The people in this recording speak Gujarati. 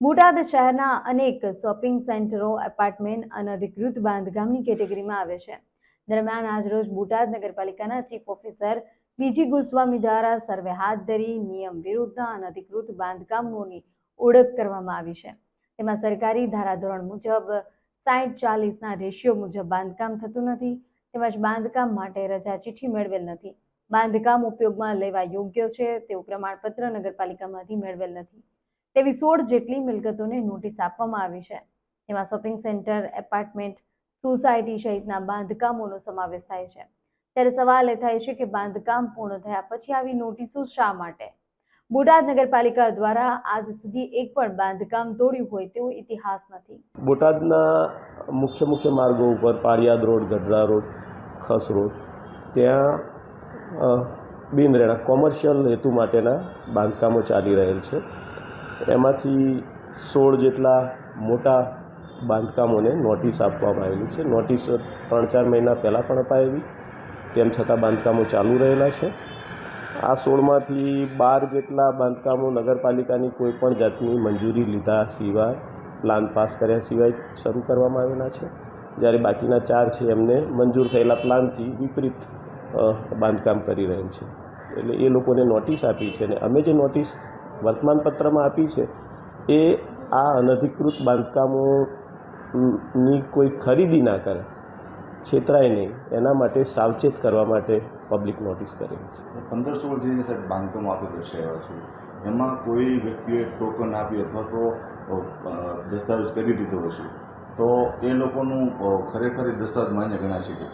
બોટાદ શહેરના અનેક શોપિંગ સેન્ટરો, એપાર્ટમેન્ટ અનધિકૃત બાંધકામની કેટેગરીમાં આવે છે. દરમિયાન આજરોજ બોટાદ નગરપાલિકાના ચીફ ઓફિસર બીજી ગોસ્વામી દ્વારા સર્વે હાથ ધરી નિયમ વિરુદ્ધના અનધિકૃત બાંધકામોની ઓળખ કરવામાં આવી છે. તેમાં સરકારી ધારાધોરણ મુજબ સાઠ ચાલીસના રેશિયો મુજબ બાંધકામ થતું નથી, તેમજ બાંધકામ માટે રજા ચિઠ્ઠી મેળવેલ નથી. બાંધકામ ઉપયોગમાં લેવા યોગ્ય છે તેવું પ્રમાણપત્ર નગરપાલિકામાંથી મેળવેલ નથી. તેવી સોળ જેટલી મિલકતોને નોટિસ આપવામાં આવી છે. તેમાં શોપિંગ સેન્ટર એપાર્ટમેન્ટ સોસાયટી સહિતના બાંધકામોનો સમાવેશ થાય છે. ત્યારે સવાલ એ થાય છે કે બાંધકામ પૂર્ણ થયા પછી આવી નોટિસો શા માટે? બોટાદ નગરપાલિકા દ્વારા આજ સુધી એક પણ બાંધકામ તોડ્યું હોય તેવો ઇતિહાસ નથી. બોટાદના મુખ્ય મુખ્ય માર્ગો ઉપર Paliyad road Gadhada road Khas road ત્યાં અ, બિન રહેણાંક કોમર્શિયલ હેતુ માટેના બાંધકામો ચાલી રહેલ છે. એમાંથી સોળ જેટલા મોટા બાંધકામોને નોટિસ આપવામાં આવેલી છે. નોટિસ ત્રણ ચાર મહિના પહેલાં પણ અપાયેલી, તેમ છતાં બાંધકામો ચાલુ રહેલા છે. આ સોળમાંથી બાર જેટલા બાંધકામો નગરપાલિકાની કોઈપણ જાતની મંજૂરી લીધા સિવાય પ્લાન પાસ કર્યા સિવાય શરૂ કરવામાં આવેલા છે. જ્યારે બાકીના ચાર છે, એમને મંજૂર થયેલા પ્લાનથી વિપરીત બાંધકામ કરી રહેલ છે. એટલે એ લોકોને નોટિસ આપી છે અને અમે જે નોટિસ વર્તમાનપત્રમાં આપી છે, એ આ અનધિકૃત બાંધકામોની કોઈ ખરીદી ના કરે, છેતરાય નહીં. એના માટે સાવચેત કરવા માટે પબ્લિક નોટિસ કરેલી છે. પંદર સોળ જે સાહેબ બાંધકામો આપી દર્શાવ્યા છે. એમાં કોઈ વ્યક્તિએ ટોકન આપી અથવા તો દસ્તાવેજ કરી દીધો હશે, તો એ લોકોનું ખરેખર દસ્તાવેજ માન્ય ગણાશે કે?